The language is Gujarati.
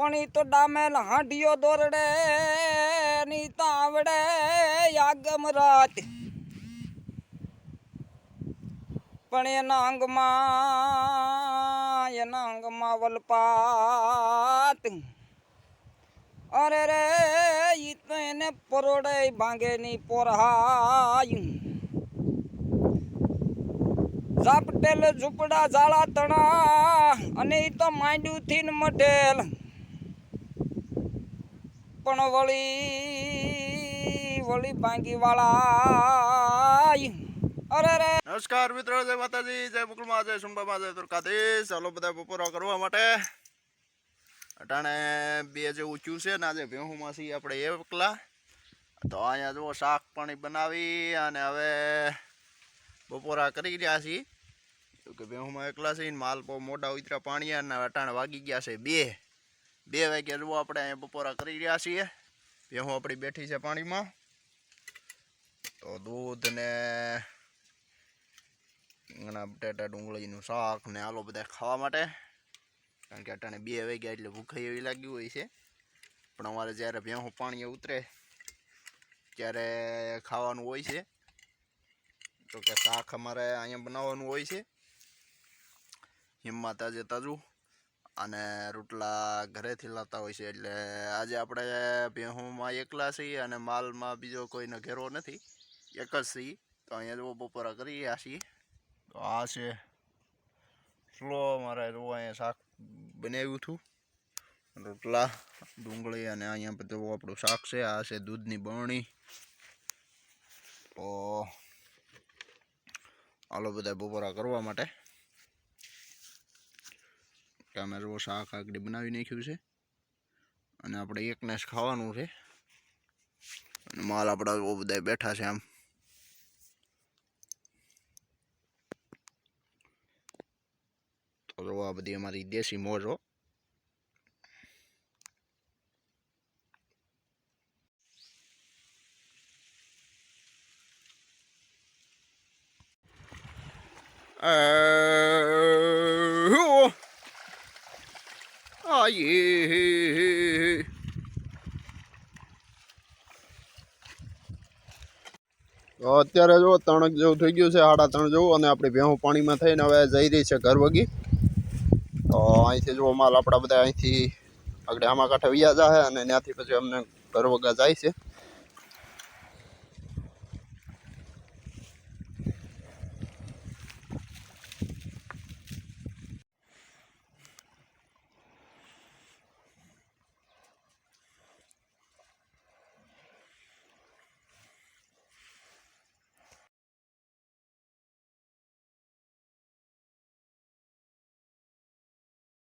પણ ઈ તો ડામેલ હાંડિયો દોરડે, ની તાવડે આગમ રાત. પણ એના અંગમાં એના અંગમાં વલપાત. અરે રે, ઈ તો એને પરોડે ભાંગે ની પોરહાય. ઝાપટેલ ઝૂપડા ઝાડા તણા, અને ઈ તો માંડ્યું થી ને મઢેલ. પણ વળી વળી ભાંગી વાળા અરે રે. નમસ્કાર મિત્રો, જય માતાજી, જય મુકુલમાં, જય સુંબામાં જય દ્વારકાધીશ. ચાલો બધા બપોરા કરવા માટે. અટાણે બે જે ઊંચું છે ને, આજે ભેહુમાં છીએ આપણે એકલા. તો અહીંયા જુઓ, શાક પાણી બનાવી અને હવે બપોરા કરી રહ્યા છીએ. તો કે ભેહુમાં એકલા છે માલ બહુ મોટા ઉતર્યા પાણી અને અટાણે વાગી ગયા છે બે. બે વાગ્યા જુઓ આપણે અહીંયા બપોરા કરી રહ્યા છીએ. ભેહું આપણી બેઠી છે પાણીમાં. તો દૂધ ને ઘણા બટેટા, ડુંગળીનું શાક ને આલો બધા ખાવા માટે. કારણ કે અટાણે બે વાગ્યા એટલે ભૂખ એવી લાગી હોય છે. પણ અમારે જ્યારે ભેહું પાણી ઉતરે ત્યારે ખાવાનું હોય છે. તો કે શાક અમારે અહીંયા બનાવવાનું હોય છે. હિમમાં તાજે તાજું. અને રોટલા ઘરેથી લાતા હોય છે. એટલે આજે આપણે ભેહુંમાં એકલા છીએ અને માલમાં બીજો કોઈનો ઘેરો નથી. એક જ છીએ. તો અહીંયા જો બપોરા કરી રહ્યા છીએ. તો આ છે સ્લો મારે જો અહીંયા શાક બનાવ્યું હતું. રોટલા, ડુંગળી અને અહીંયા બધું આપણું શાક છે. આ છે દૂધની બરણી. તો આલો બધા બપોરા કરવા માટે. અમે જો શાક આગળ બનાવી નાખ્યું છે. અને આપણે એકને જ ખાવાનું છે. અને માલ આપણા બહુ બધા બેઠા છે આમ. તો જો આ બધી અમારી દેશી મોજો Uh, આયે અત્યારે જો ત્રણ જેવું થઈ ગયું છે, સાડા ત્રણ જેવું, અને આપણી ભેહું પાણીમાં થઈને હવે જઈ રહી છે ઘર વગી. તો અહીંથી જો માલ આપણા બધા અહીંથી આગળ આમાં કાંઠે વ્યા જાય અને ત્યાંથી પછી અમને ઘર વગા જાય છે.